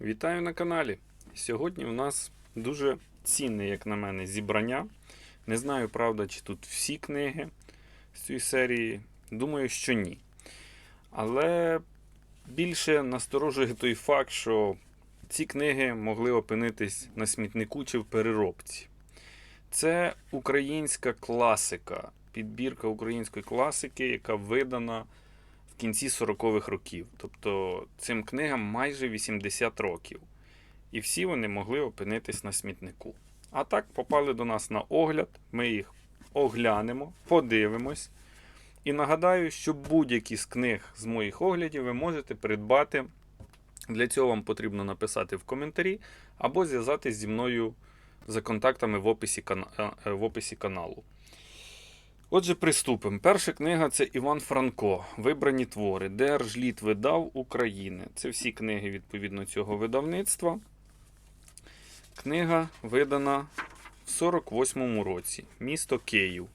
Вітаю на каналі. Сьогодні у нас дуже цінне, як на мене, зібрання. Не знаю, правда, чи тут всі книги з цієї серії. Думаю, що ні. Але більше насторожує той факт, що ці книги могли опинитись на смітнику чи в переробці. Це українська класика, підбірка української класики, яка видана в кінці 40-х років. Тобто цим книгам майже 80 років. І всі вони могли опинитись на смітнику. А так попали до нас на огляд. Ми їх оглянемо, подивимось. І нагадаю, що будь-які з книг з моїх оглядів ви можете придбати. Для цього вам потрібно написати в коментарі або зв'язатись зі мною за контактами в описі, кана- е, в описі каналу. Отже, приступимо. Перша книга це Іван Франко. Вибрані твори. Держліт видав України. Це всі книги відповідно цього видавництва. Книга видана в 48-му році. Місто Київ.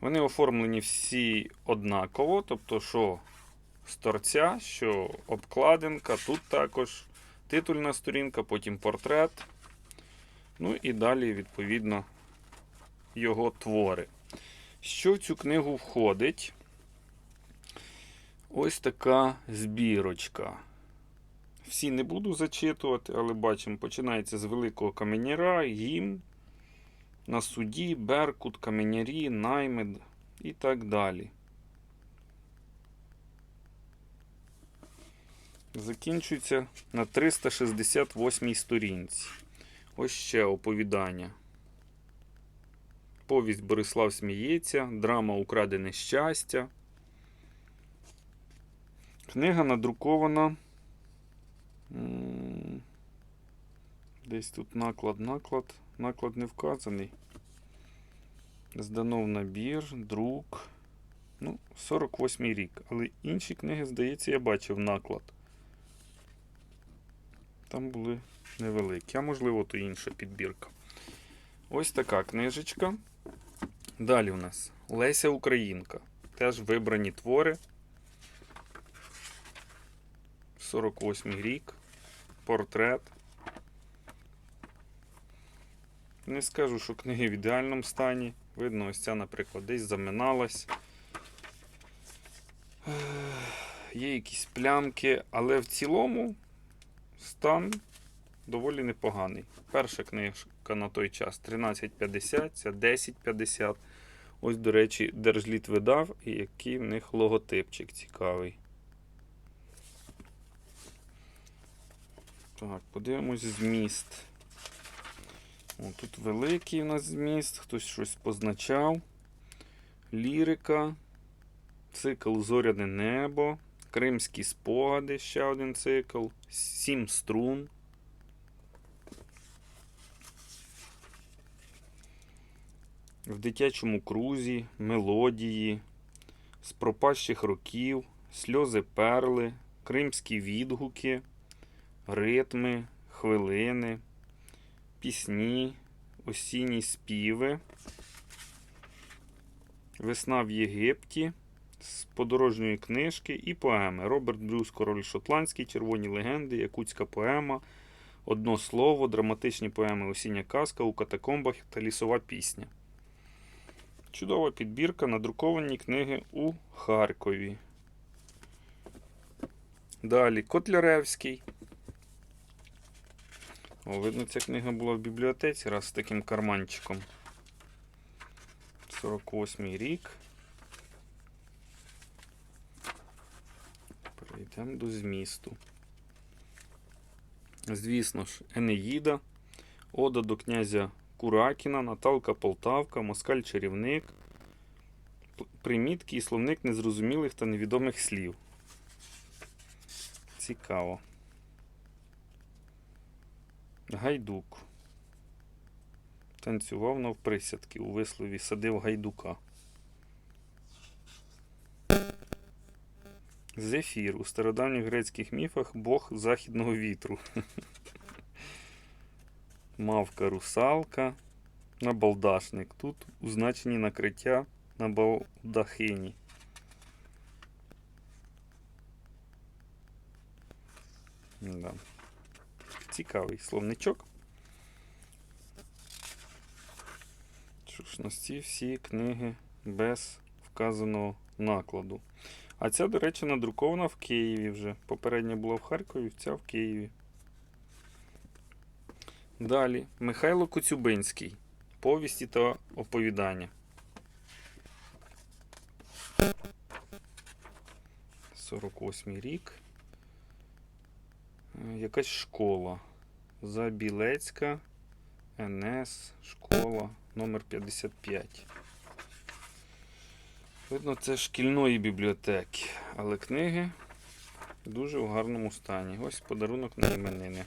Вони оформлені всі однаково, тобто, що з торця, що обкладинка, тут також титульна сторінка, потім портрет. Ну і далі, відповідно, його твори. Що в цю книгу входить? Ось така збірочка. Всі не буду зачитувати, але бачимо, починається з великого каменяра, гімн, на суді, Беркут, каменярі, наймед і так далі. Закінчується на 368 сторінці. Ось ще оповідання. Повість Борислав сміється, драма Украдене щастя. Книга надрукована. Десь тут наклад, наклад. Наклад не вказаний. Здано в набір, друк. Ну, 48 й рік. Але інші книги, здається, я бачив наклад. Там були невеликі, а можливо, то інша підбірка. Ось така книжечка. Далі у нас Леся Українка. Теж вибрані твори. 48 рік. Портрет. Не скажу, що книги в ідеальному стані. Видно, ось ця, наприклад, десь заминалась. Є якісь плямки, але в цілому стан доволі непоганий. Перша книжка на той час 1350, ця 1050. Ось, до речі, Держліт видав, і який в них логотипчик цікавий. Так, подивимось зміст. О, тут великий у нас зміст, хтось щось позначав. Лірика, цикл Зоряне небо, Кримські спогади, ще один цикл, Сім струн. В дитячому крузі, мелодії, з пропащих років, сльози перли, кримські відгуки, ритми, хвилини, пісні, осінні співи, Весна в Єгипті з подорожньої книжки і поеми. Роберт Брюс, Король Шотландський, Червоні легенди, Якутська поема, Одно слово, драматичні поеми Осіння казка у катакомбах та лісова пісня. Чудова підбірка, надруковані книги у Харкові. Далі Котляревський. О, видно, ця книга була в бібліотеці раз з таким карманчиком. 48-й рік. Перейдемо до змісту. Звісно ж, Енеїда, Ода до князя Куракіна, Наталка Полтавка, Москаль Чарівник, примітки і словник незрозумілих та невідомих слів. Цікаво. Гайдук. Танцював навприсядки у вислові садив гайдука. Зефір. У стародавніх грецьких міфах бог західного вітру. Мавка русалка. Набалдашник. Тут у накриття на балдахині. Да. Цікавий словничок. Що ж, на ці всі книги без вказаного накладу. А ця, до речі, надрукована в Києві вже. Попередня була в Харкові, ця в Києві. Далі Михайло Коцюбинський. Повісті та оповідання. 48 рік. Е, Якась школа. Забілецька. НС, школа, номер 55. Видно, це шкільної бібліотеки, але книги дуже в гарному стані. Ось подарунок на іменини.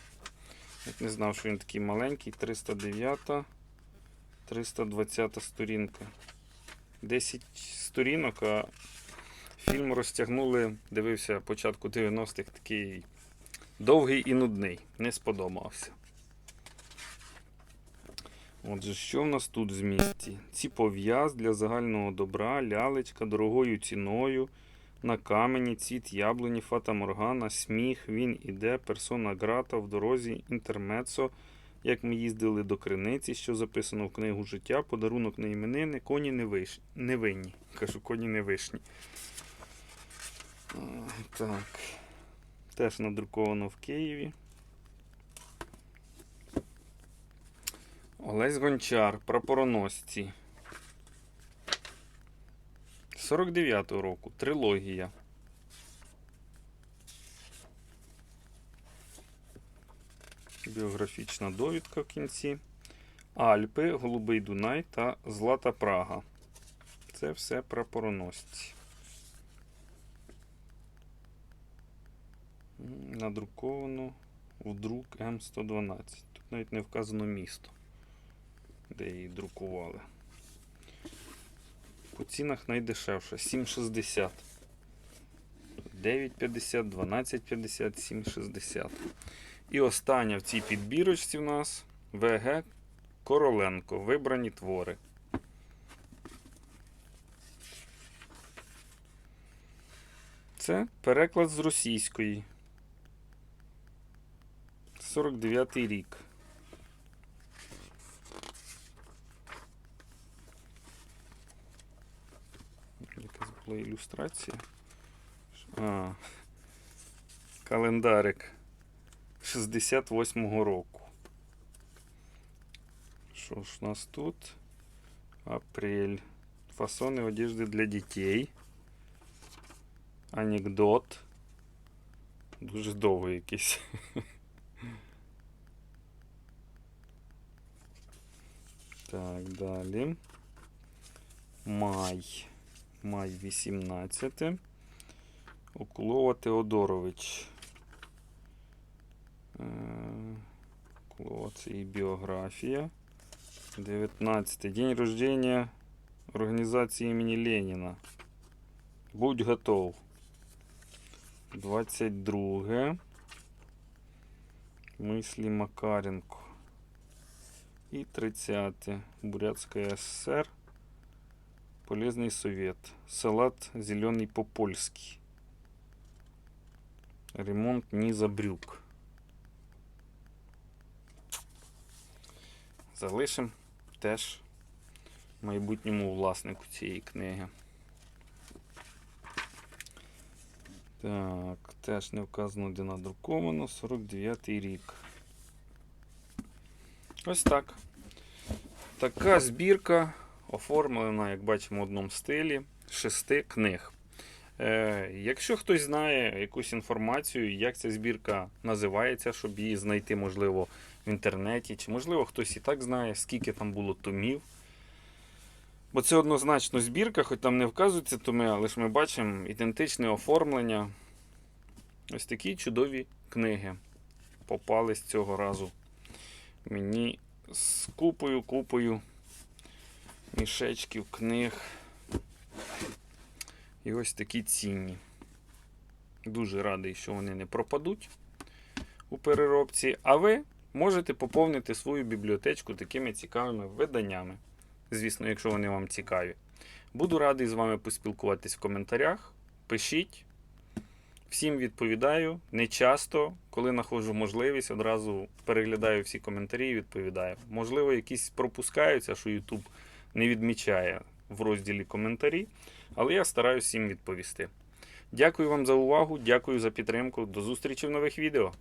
Я не знав, що він такий маленький. 309, 320 сторінка. 10 сторінок, а фільм розтягнули, дивився початку 90-х, такий довгий і нудний. Не сподобався. Отже, що в нас тут в змісті? Ці пов'яз для загального добра, лялечка дорогою ціною, на камені, цвіт яблуні, фата Моргана, сміх, він іде, персона грата в дорозі, інтермецо, як ми їздили до криниці, що записано в книгу життя, подарунок на іменини, коні не виш... невинні. Кажу, коні не вишні. Так. Теж надруковано в Києві. Олесь Гончар, прапороносці. 49-го року. Трилогія. Біографічна довідка в кінці. Альпи, Голубий Дунай та Злата Прага. Це все прапороносці. Надруковано в друк М112. Тут навіть не вказано місто де її друкували. По цінах найдешевше 7,60. 9,50, 12,50, 7,60. І остання в цій підбірочці в нас ВГ Короленко. Вибрані твори. Це переклад з російської. 49 рік. Ілюстрація. А, календарик 68-го року. Що ж у нас тут? Апрель. Фасони одежди для дітей. Анекдот. Дуже довгий якийсь. Так, далі. Май. Май 18. Окулова Теодорович. Е, Окулова це і біографія. 19. День рождения організації імені Леніна. Будь готов. 22. Мислі Макаренко. І 30. Бурятська ССР. Полезный совет. Салат зеленый по-польски. Ремонт низа брюк. Залишимо теж майбутньому власнику цієї книги. Так, теж не вказано, де надруковано. 49-й рік. Ось так. Така збірка оформлена, як бачимо, в одному стилі шести книг. Е, якщо хтось знає якусь інформацію, як ця збірка називається, щоб її знайти, можливо, в інтернеті, чи, можливо, хтось і так знає, скільки там було томів. Бо це однозначно збірка, хоч там не вказуються томи, але ж ми бачимо ідентичне оформлення. Ось такі чудові книги попались цього разу. Мені з купою, купою мішечків, книг. І ось такі цінні. Дуже радий, що вони не пропадуть у переробці. А ви можете поповнити свою бібліотечку такими цікавими виданнями. Звісно, якщо вони вам цікаві. Буду радий з вами поспілкуватись в коментарях. Пишіть. Всім відповідаю. Не часто, коли знаходжу можливість, одразу переглядаю всі коментарі і відповідаю. Можливо, якісь пропускаються, що YouTube не відмічає в розділі коментарі, але я стараюсь всім відповісти. Дякую вам за увагу, дякую за підтримку. До зустрічі в нових відео.